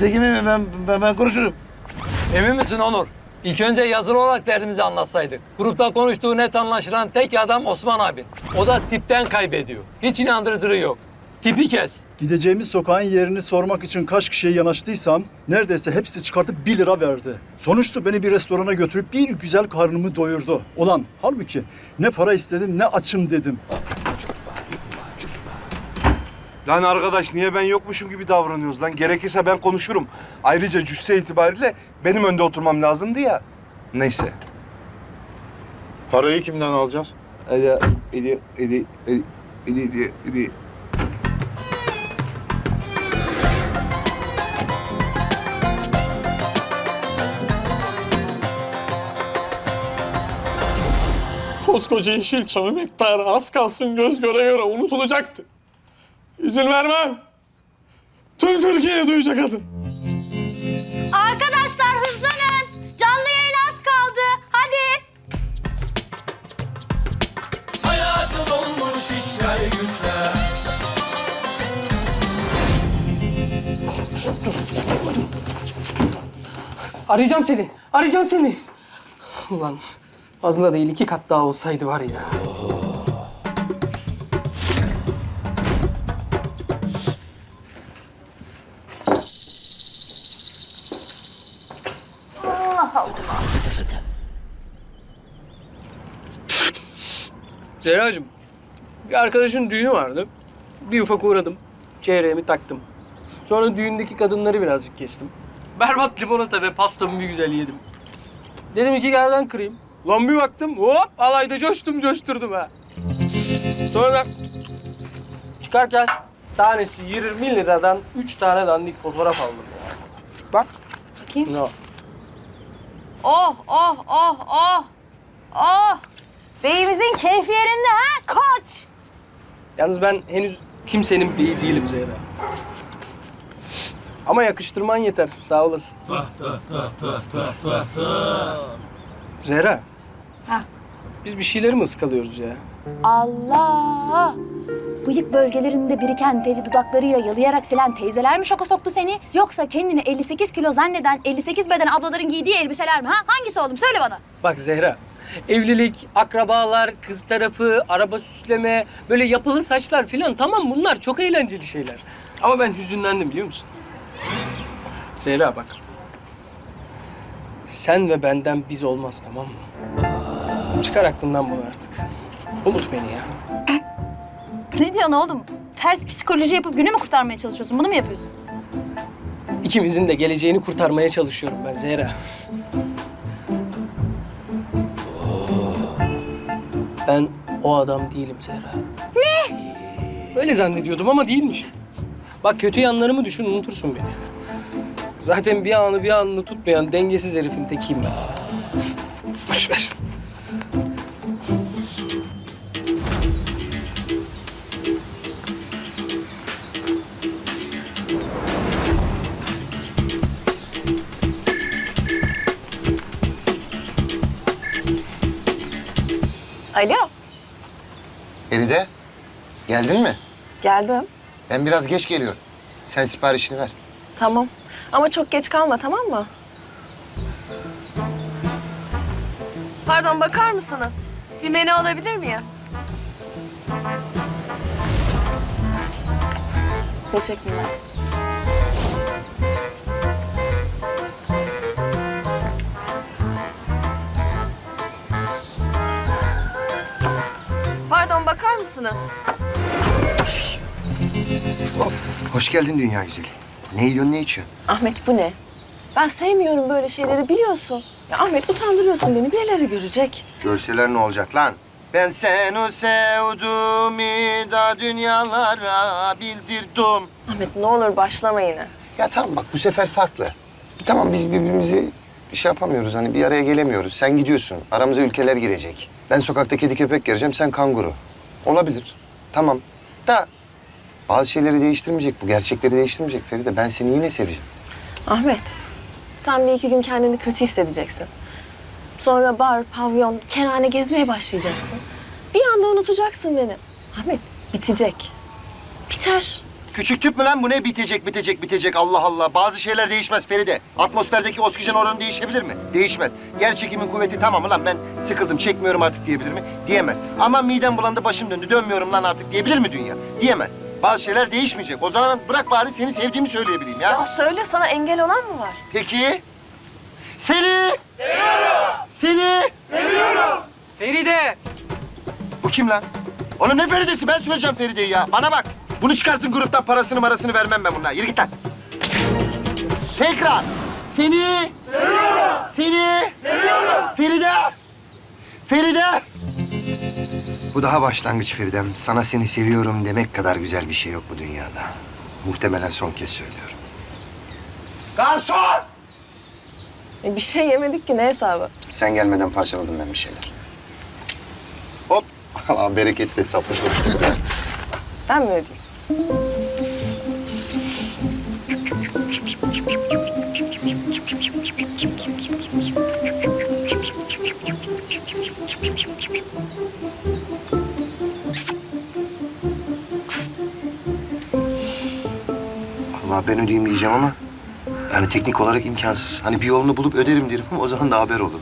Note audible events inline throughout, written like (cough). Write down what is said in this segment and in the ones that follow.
Tekin mi? Ben, ben, ben konuşurum. Emin misin Onur? İlk önce yazılı olarak derdimizi anlatsaydık. Grupta konuştuğu net anlaşılan tek adam Osman abi. O da tipten kaybediyor. Hiç inandırıcılığı yok. Tipi kes. Gideceğimiz sokağın yerini sormak için kaç kişiye yanaştıysam neredeyse hepsi çıkartıp 1 lira verdi. Sonuçta beni bir restorana götürüp bir güzel karnımı doyurdu. Ulan halbuki ne para istedim ne açım dedim. Lan arkadaş niye ben yokmuşum gibi davranıyoruz lan? Gerekirse ben konuşurum. Ayrıca cüsse itibariyle benim önde oturmam lazımdı ya. Neyse. Parayı kimden alacağız? Hadi, hadi, hadi, hadi, hadi, hadi. Koskoca Yeşilçam'ı miktarı az kalsın göz göre göre unutulacaktı. İzin vermem. Tüm Türkiye duyacak adın. Arkadaşlar hızlanın. Canlı yayın az kaldı. Hadi. Arayacağım seni. Arayacağım seni. Ulan fazla değil iki kat daha olsaydı var ya. Zehra'cığım, bir arkadaşın düğünü vardı. Bir ufak uğradım. Çeyreğimi taktım. Sonra düğündeki kadınları birazcık kestim. Berbat limonata ve pastamı bir güzel yedim. Dedim iki gerden kırayım. Lan bir baktım hop alayda coştum coşturdum ha. Sonra çıkarken tanesi 20 liradan 3 tane dandik fotoğraf aldım ya. Bak. Bakayım. No. Oh oh oh oh. Oh. Beyimizin keyfi yerinde ha koç. Yalnız ben henüz kimsenin beyi değilim Zehra. Ama yakıştırman yeter. Sağ olasın. Zehra. Ha. Biz bir şeyleri mi ıskalıyoruz ya? Allah. Bıyık bölgelerinde biriken teli dudaklarıyla yalayarak silen teyzeler mi şoka soktu seni? Yoksa kendini 58 kilo zanneden 58 beden ablaların giydiği elbiseler mi? Ha? Hangisi oğlum? Söyle bana. Bak Zehra, evlilik, akrabalar, kız tarafı, araba süsleme, böyle yapılı saçlar filan tamam bunlar çok eğlenceli şeyler. Ama ben hüzünlendim biliyor musun? Zehra bak. Sen ve benden biz olmaz tamam mı? Çıkar aklından bunu artık. Unut beni ya. Ne diyorsun oğlum? Ters psikoloji yapıp günü mü kurtarmaya çalışıyorsun? Bunu mu yapıyorsun? İkimizin de geleceğini kurtarmaya çalışıyorum ben Zehra. Ben o adam değilim Zehra. Ne? Öyle zannediyordum ama değilmiş. Bak kötü yanlarımı düşün unutursun beni. Zaten bir anı bir anını tutmayan dengesiz herifin tekiyim ben. Boş ver. Alo, Feride, geldin mi? geldim. Ben biraz geç geliyorum. Sen siparişini ver. Tamam. Ama çok geç kalma, tamam mı? Pardon, bakar mısınız? Bir menü alabilir miyim? Teşekkürler. Bakar mısınız? Hoş geldin dünya güzeli. Ne yiyorsun, ne içiyorsun? Ahmet bu ne? Ben sevmiyorum böyle şeyleri biliyorsun. Ya Ahmet utandırıyorsun beni. Birileri görecek. Görseler ne olacak lan? Ben seni sevdim da dünyalara bildirdim. Ahmet ne olur başlama yine. Ya tamam bak bu sefer farklı. Tamam biz birbirimizi bir şey yapamıyoruz hani bir araya gelemiyoruz. Sen gidiyorsun, aramıza ülkeler girecek. Ben sokakta kedi köpek göreceğim, sen kanguru. Olabilir. Tamam. Da bazı şeyleri değiştirmeyecek bu, gerçekleri değiştirmeyecek Feride. Ben seni yine seveceğim. Ahmet, sen bir iki gün kendini kötü hissedeceksin. Sonra bar, pavyon, kerhane gezmeye başlayacaksın. Bir anda unutacaksın beni. Ahmet, bitecek. Biter. Küçük tüp mü lan bu ne? Bitecek, bitecek, bitecek. Allah Allah. Bazı şeyler değişmez Feride. Atmosferdeki oksijen oranı değişebilir mi? Değişmez. Yer çekimin kuvveti tamam mı lan ben sıkıldım çekmiyorum artık diyebilir mi? Diyemez. Ama midem bulandı başım döndü dönmüyorum lan artık diyebilir mi dünya? Diyemez. Bazı şeyler değişmeyecek. O zaman bırak bari seni sevdiğimi söyleyebileyim ya. Ya söyle sana engel olan mı var? Peki. Seni. Seviyorum. Seni. Feride! Bu kim lan? Oğlum ne Feride'si? Ben söyleyeceğim Feride'yi ya. Bana bak. Bunu çıkartın gruptan parasını marasını vermem ben bunlara. Yürü git lan. Tekrar. Seni. Seviyorum. Seni. Seviyorum. Feride. Feride. Bu daha başlangıç Feridem. Sana seni seviyorum demek kadar güzel bir şey yok bu dünyada. Muhtemelen son kez söylüyorum. Garson! E, bir şey yemedik ki ne hesabı? Sen gelmeden parçaladım ben bir şeyler. Hop. (laughs) Allah bereketle sapmış olsun. Ben mi ödeyeyim? Allah ben ödeyeyim diyeceğim ama yani teknik olarak imkansız. Hani bir yolunu bulup öderim derim o zaman da haber olur.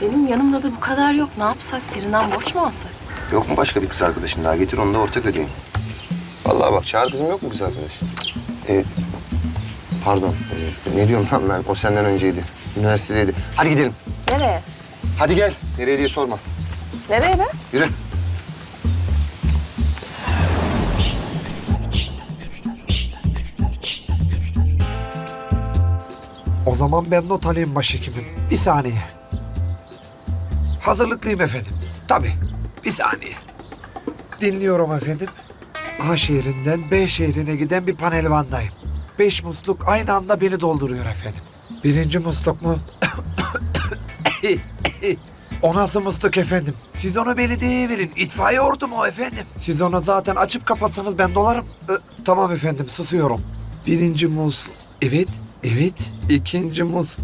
Benim yanımda da bu kadar yok. Ne yapsak? Birinden borç mu alsak? Yok mu başka bir kız arkadaşın daha? Getir onu da ortak ödeyin. Vallahi bak çağır kızım yok mu kız arkadaş? Ee, pardon. ee, ne diyorum lan ben? O senden önceydi. Üniversitedeydi. Hadi gidelim. Nereye? Hadi gel. Nereye diye sorma. Nereye be? Yürü. O zaman ben not alayım başhekimim. Bir saniye. Hazırlıklıyım efendim. Tabii. Bir saniye. Dinliyorum efendim. A şehrinden B şehrine giden bir panelvandayım. Beş musluk aynı anda beni dolduruyor efendim. Birinci musluk mu? (coughs) o nasıl musluk efendim? Siz onu belediyeye verin. İtfaiye ordumu efendim. Siz onu zaten açıp kapatsanız ben dolarım. Ee, tamam efendim susuyorum. Birinci mus... Evet, evet. İkinci mus...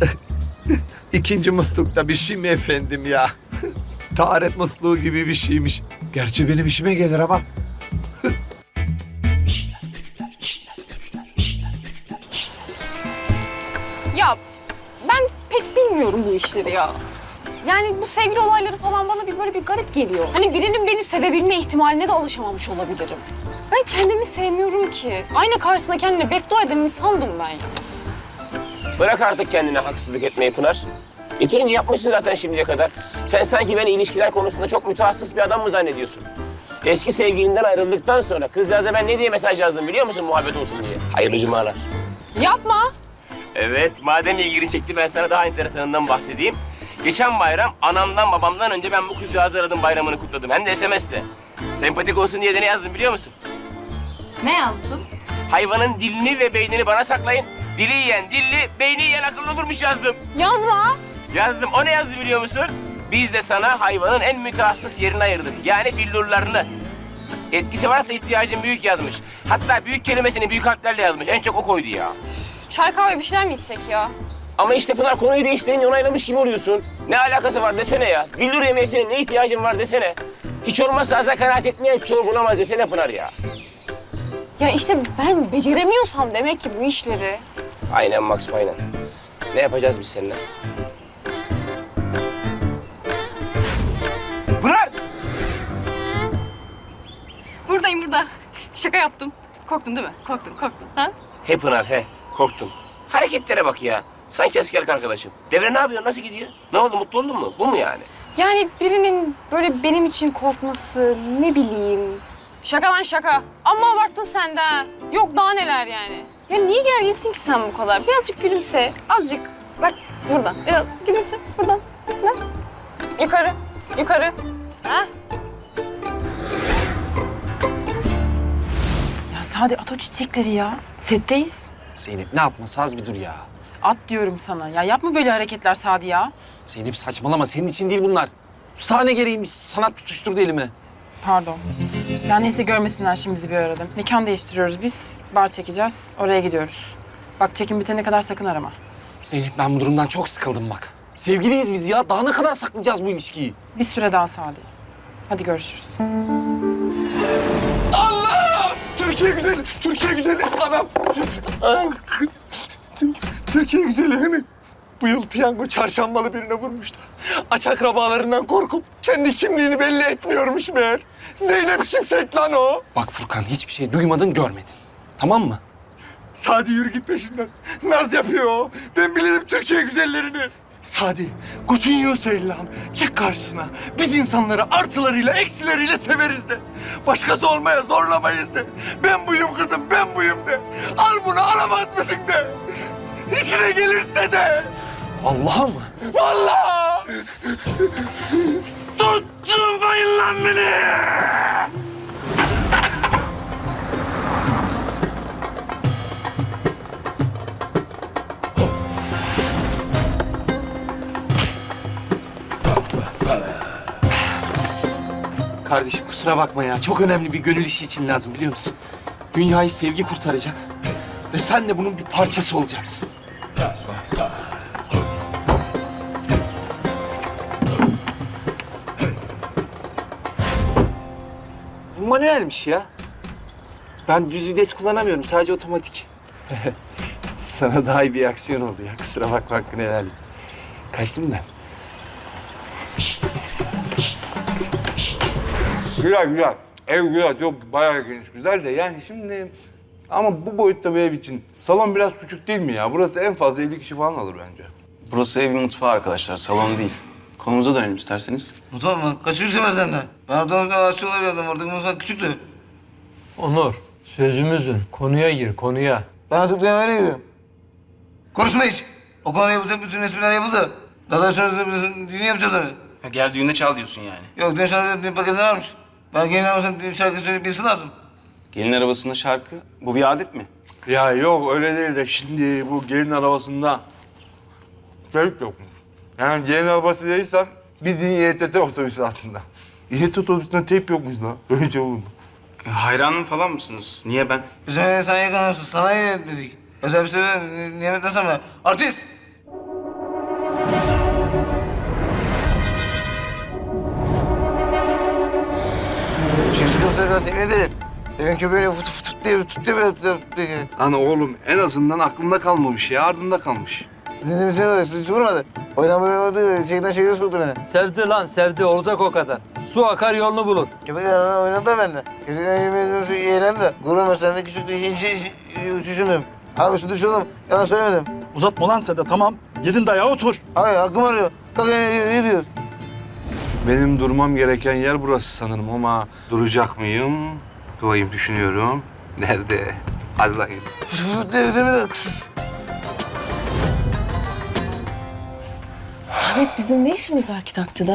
(laughs) İkinci muslukta bir şey mi efendim ya? (laughs) Taharet musluğu gibi bir şeymiş. Gerçi benim işime gelir ama. İşleri ya. Yani bu sevgili olayları falan bana bir böyle bir garip geliyor. Hani birinin beni sevebilme ihtimaline de alışamamış olabilirim. Ben kendimi sevmiyorum ki. Ayna karşısında kendine beddua eden insandım ben ya. Bırak artık kendine haksızlık etmeyi Pınar. Yeterince yapmışsın zaten şimdiye kadar. Sen sanki beni ilişkiler konusunda çok mütehassıs bir adam mı zannediyorsun? Eski sevgilinden ayrıldıktan sonra kızcağıza ben ne diye mesaj yazdım biliyor musun muhabbet olsun diye? Hayırlı cumalar. Yapma. Evet, madem ilgini çekti ben sana daha enteresanından bahsedeyim. Geçen bayram anamdan babamdan önce ben bu kızcağızı aradım bayramını kutladım. Hem de SMS'le. Sempatik olsun diye de ne yazdım biliyor musun? Ne yazdın? Hayvanın dilini ve beynini bana saklayın. Dili yiyen dilli, beyni yiyen akıllı olurmuş yazdım. Yazma. Yazdım. O ne yazdı biliyor musun? Biz de sana hayvanın en mütehassıs yerini ayırdık. Yani billurlarını. Etkisi varsa ihtiyacın büyük yazmış. Hatta büyük kelimesini büyük harflerle yazmış. En çok o koydu ya. Çay kahve bir şeyler mi içsek ya? Ama işte Pınar konuyu değiştirince onaylamış gibi oluyorsun. Ne alakası var desene ya. Billur yemesine ne ihtiyacın var desene. Hiç olmazsa aza kanaat etmeyen çoğu bulamaz desene Pınar ya. Ya işte ben beceremiyorsam demek ki bu işleri. Aynen Max aynen. Ne yapacağız biz seninle? Pınar! Buradayım burada. Şaka yaptım. Korktun değil mi? Korktun, korktun. Ha? He Pınar he. Korktum. Hareketlere bak ya. Sanki askerlik arkadaşım. Devre ne yapıyor? Nasıl gidiyor? Ne oldu? Mutlu oldun mu? Bu mu yani? Yani birinin böyle benim için korkması, ne bileyim. Şaka lan şaka. Ama abarttın sen de ha. Yok daha neler yani. Ya niye gerginsin ki sen bu kadar? Birazcık gülümse, azıcık. Bak buradan, biraz gülümse, buradan. Bak. Yukarı, yukarı. Ha? Ya Sade at o çiçekleri ya. Setteyiz. Zeynep ne yapması az bir dur ya. At diyorum sana. Ya yapma böyle hareketler Sadi ya. Zeynep saçmalama senin için değil bunlar. Sahne gereğiymiş sanat tutuşturdu elime. Pardon. Ya neyse görmesinler şimdi bizi bir arada. Mekan değiştiriyoruz biz. Bar çekeceğiz. Oraya gidiyoruz. Bak çekim bitene kadar sakın arama. Zeynep ben bu durumdan çok sıkıldım bak. Sevgiliyiz biz ya. Daha ne kadar saklayacağız bu ilişkiyi? Bir süre daha Sadi. Hadi görüşürüz. Türkiye güzeli, Türkiye güzeli. Anam. Anam. Türkiye güzeli mi? Bu yıl piyango çarşambalı birine vurmuştu. Aç akrabalarından korkup kendi kimliğini belli etmiyormuş meğer. Zeynep Şimşek lan o. Bak Furkan hiçbir şey duymadın görmedin. Tamam mı? Sadi yürü git peşinden. Naz yapıyor o. Ben bilirim Türkiye güzellerini. Sadi, Coutinho Seylan. Çık karşısına. Biz insanları artılarıyla, eksileriyle severiz de. Başkası olmaya zorlamayız de. Ben buyum kızım, ben buyum de. Al bunu alamaz mısın de. İşine gelirse de. Allah'a mı? Vallahi. Tutturmayın lan beni. Kardeşim kusura bakma ya. Çok önemli bir gönül işi için lazım biliyor musun? Dünyayı sevgi kurtaracak. Ve sen de bunun bir parçası olacaksın. Bu manuelmiş ya. Ben düz vites kullanamıyorum. Sadece otomatik. (laughs) Sana daha iyi bir aksiyon oldu ya. Kusura bakma hakkını helal. Kaçtım ben. Güzel güzel. Ev güzel, çok bayağı geniş, güzel de yani şimdi... Ama bu boyutta bir ev için salon biraz küçük değil mi ya? Burası en fazla 50 kişi falan alır bence. Burası evin mutfağı arkadaşlar, salon değil. Konumuza dönelim isterseniz. Mutfak mı? Kaçıncı sefer Ben orada aşçı olabiliyordum. Oradaki mutfak küçüktü. Onur, sözümüzün konuya gir, konuya. Ben artık dünyaya gidiyorum. Konuşma hiç. O konuda yapılacak bütün espriler yapıldı. Daha sonra da biz düğün yapacağız abi. Ha, gel düğünde çal diyorsun yani. Yok düğün şarkı düğün paketleri varmış. Ben gelin arabasına düğün şarkı söyleyip birisi lazım. Gelin arabasında şarkı, bu bir adet mi? Ya yok öyle değil de şimdi bu gelin arabasında teyp yokmuş. Yani gelin arabası değilsem bildiğin İETT otobüsü aslında. İETT otobüsünde teyp yokmuş lan. Öyle şey oldu. E, hayranım falan mısınız? Niye ben? Biz öyle sen yakalanırsın. Sana iyi dedik. Özel bir sebebi nimet desem ya. Artist! Ederim. Evin köpeğini fıt fıt fıt diye tuttu böyle tuttu diye. Lan oğlum en azından aklında kalmamış ya ardında kalmış. Sizin için öyle, sizi hiç vurmadı. Oynan böyle oldu, şeyden şey soktu beni. Sevdi lan, sevdi. Olacak o kadar. Su akar yolunu bulur. Köpek arana oynadı benimle. Küçükten yemin ediyorsun eğlendi de. Gurur meselende küçüktü, ince uçuşundum. Abi şu oğlum, yalan söylemedim. Uzatma lan sen de tamam. Yedin dayağı otur. Abi hakkım arıyor. Kalk ne diyor? Benim durmam gereken yer burası sanırım ama duracak mıyım? Durayım düşünüyorum. Nerede? Hadi bakayım. Ahmet bizim ne işimiz var kitapçıda?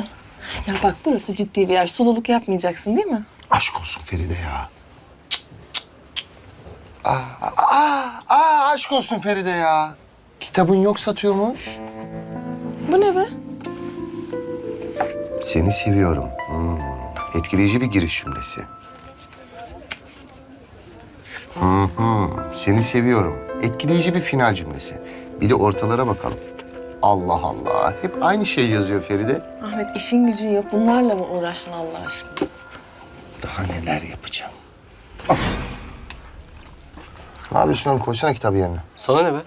Ya bak burası ciddi bir yer. Soluluk yapmayacaksın değil mi? Aşk olsun Feride ya. Aa, aa, aa, aşk olsun Feride ya. Kitabın yok satıyormuş. Bu ne be? Seni seviyorum. Hmm, Etkileyici bir giriş cümlesi. Hı hı, Seni seviyorum. Etkileyici bir final cümlesi. Bir de ortalara bakalım. Allah Allah. Hep aynı şey yazıyor Feride. Ahmet işin gücün yok. Bunlarla mı uğraştın Allah aşkına? Daha neler yapacağım. Ah. Ne yapıyorsun oğlum? Koysana kitabı yerine. Sana ne be?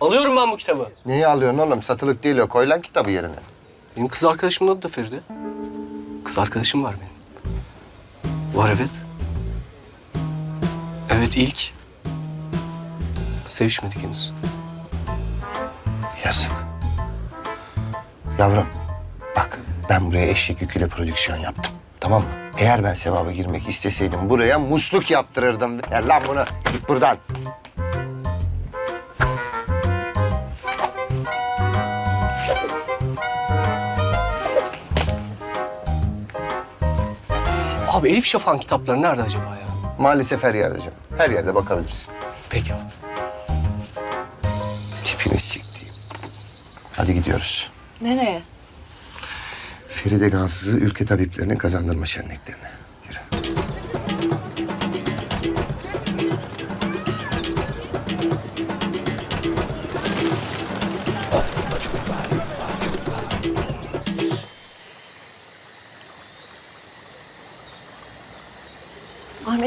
Alıyorum ben bu kitabı. Neyi alıyorsun oğlum? Satılık değil o. Koy lan kitabı yerine. Benim kız arkadaşımın adı da Feride. Kız arkadaşım var benim. Var evet. Evet ilk. Sevişmedik henüz. Yazık. Yavrum bak ben buraya eşek yüküyle prodüksiyon yaptım. Tamam mı? Eğer ben sevaba girmek isteseydim buraya musluk yaptırırdım. Ver lan bunu. Git buradan. Abi Elif Şafak'ın kitapları nerede acaba ya? Maalesef her yerde canım. Her yerde bakabilirsin. Peki abi. Tipini siktiğim. Hadi gidiyoruz. Nereye? Feride Gansız'ı ülke tabiplerine kazandırma şenliklerine.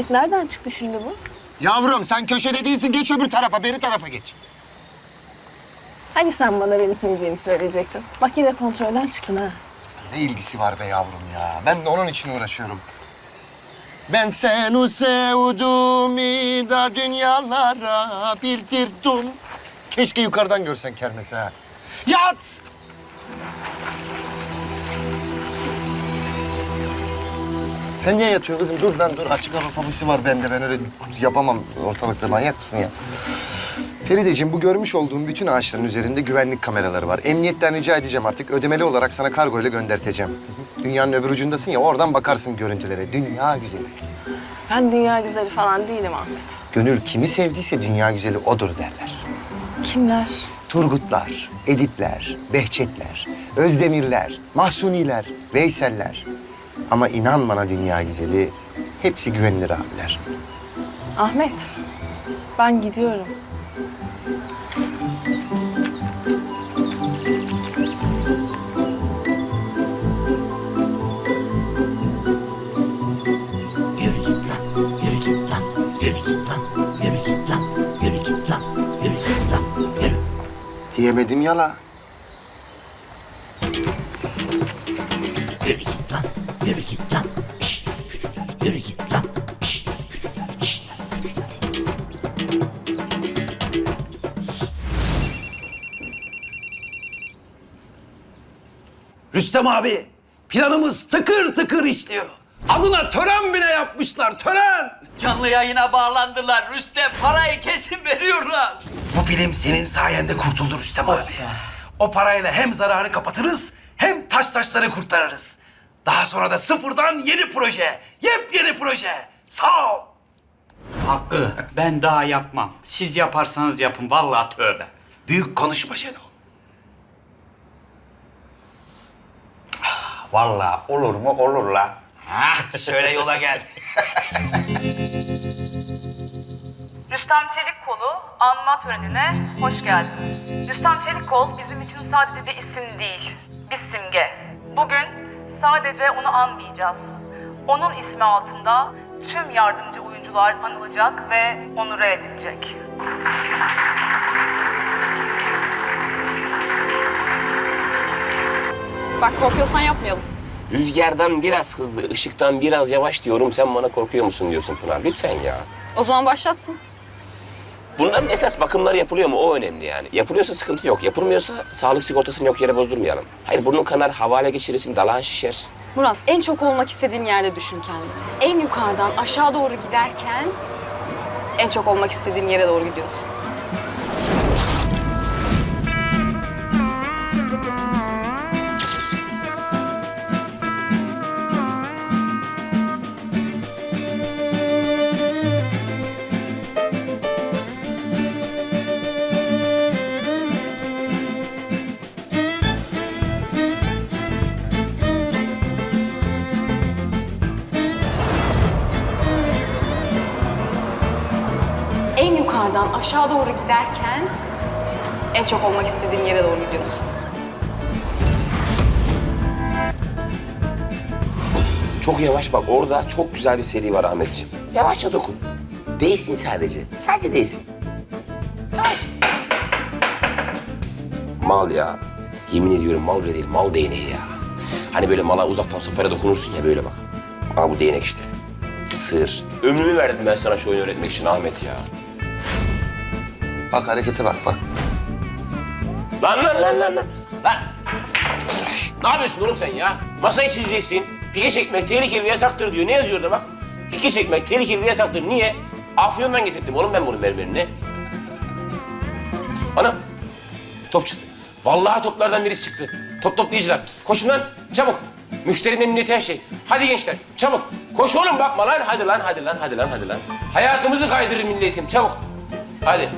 Ahmet nereden çıktı şimdi bu? Yavrum sen köşede değilsin. Geç öbür tarafa, beri tarafa geç. Hani sen bana beni sevdiğini söyleyecektin? Bak yine kontrolden çıktın ha. Ne ilgisi var be yavrum ya? Ben de onun için uğraşıyorum. Ben seni sevdim da dünyalara bildirdim. Keşke yukarıdan görsen kermesi ha. Yat! Sen niye yatıyorsun kızım? Dur lan dur. Açık hava fobisi var bende. Ben öyle yapamam ortalıkta. Manyak mısın ya? Ferideciğim bu görmüş olduğum bütün ağaçların üzerinde güvenlik kameraları var. Emniyetten rica edeceğim artık. Ödemeli olarak sana kargo ile gönderteceğim. Dünyanın öbür ucundasın ya oradan bakarsın görüntülere. Dünya güzeli. Ben dünya güzeli falan değilim Ahmet. Gönül kimi sevdiyse dünya güzeli odur derler. Kimler? Turgutlar, Edipler, Behçetler, Özdemirler, Mahsuniler, Veyseller. Ama inan bana dünya güzeli hepsi güvenilir abiler. Ahmet, ben gidiyorum. Diyemedim yala. Rüstem abi planımız tıkır tıkır işliyor. Adına tören bile yapmışlar tören. Canlı yayına bağlandılar. Rüstem parayı kesin veriyorlar. Bu film senin sayende kurtuldu Rüstem abi. O parayla hem zararı kapatırız hem taş taşları kurtarırız. Daha sonra da sıfırdan yeni proje, yepyeni proje. Sağ ol. Hakkı ben daha yapmam. Siz yaparsanız yapın vallahi tövbe. Büyük konuşma Şenol. Vallahi olur mu olur la. Hah, şöyle yola gel. Rüstem Çelikkolu anma törenine hoş geldiniz. Rüstem Çelikkol bizim için sadece bir isim değil, bir simge. Bugün sadece onu anmayacağız. Onun ismi altında tüm yardımcı oyuncular anılacak ve onure edilecek. Bak korkuyorsan yapmayalım. Rüzgardan biraz hızlı, ışıktan biraz yavaş diyorum. Sen bana korkuyor musun diyorsun Pınar. Lütfen ya. O zaman başlatsın. Bunların esas bakımları yapılıyor mu? O önemli yani. Yapılıyorsa sıkıntı yok. Yapılmıyorsa sağlık sigortasını yok yere bozdurmayalım. Hayır burnun kanar, havale geçirirsin, dalağın şişer. Murat en çok olmak istediğin yerde düşün kendini. En yukarıdan aşağı doğru giderken en çok olmak istediğin yere doğru gidiyorsun. Yukarıdan aşağı doğru giderken en çok olmak istediğin yere doğru gidiyorsun. Çok yavaş bak orada çok güzel bir seri var Ahmetciğim. Yavaşça dokun. Değsin sadece. Sadece değsin. Mal ya. Yemin ediyorum mal bile değil, mal değneği ya. Hani böyle mala uzaktan sopayla dokunursun ya böyle bak. Ama bu değnek işte. Sır. Ömrümü verdim ben sana şu oyunu öğretmek için Ahmet ya. Bak harekete bak bak. Lan lan lan lan lan. Lan. Ne yapıyorsun oğlum sen ya? Masayı çizeceksin. Pike çekmek tehlikeli ve yasaktır diyor. Ne yazıyor orada bak? Pike çekmek tehlikeli ve yasaktır. Niye? Afyon'dan getirdim oğlum ben bunu mermerini. Ana. Top çıktı. Vallahi toplardan birisi çıktı. Top toplayıcılar. Koşun lan çabuk. Müşteri memnuniyeti her şey. Hadi gençler çabuk. Koş oğlum bakma lan. Hadi lan hadi lan hadi lan hadi lan. Hayatımızı kaydırır milletim çabuk. Hadi.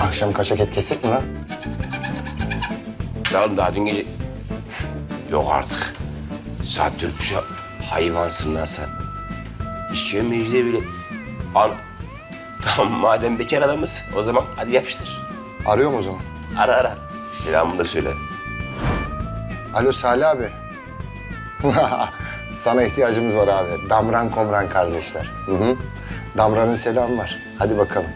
Akşam kaşak et kesek mi lan? Oğlum daha dün gece... Yok artık. Saat dört buçuk hayvansın lan sen. İşçiye müjde bile... An... Tamam madem bekar adamız o zaman hadi yapıştır. Arıyor mu o zaman? Ara ara. Selamını da söyle. Alo Salih abi. (laughs) Sana ihtiyacımız var abi. Damran Komran kardeşler. Hı hı. Damran'ın selamı var. Hadi bakalım.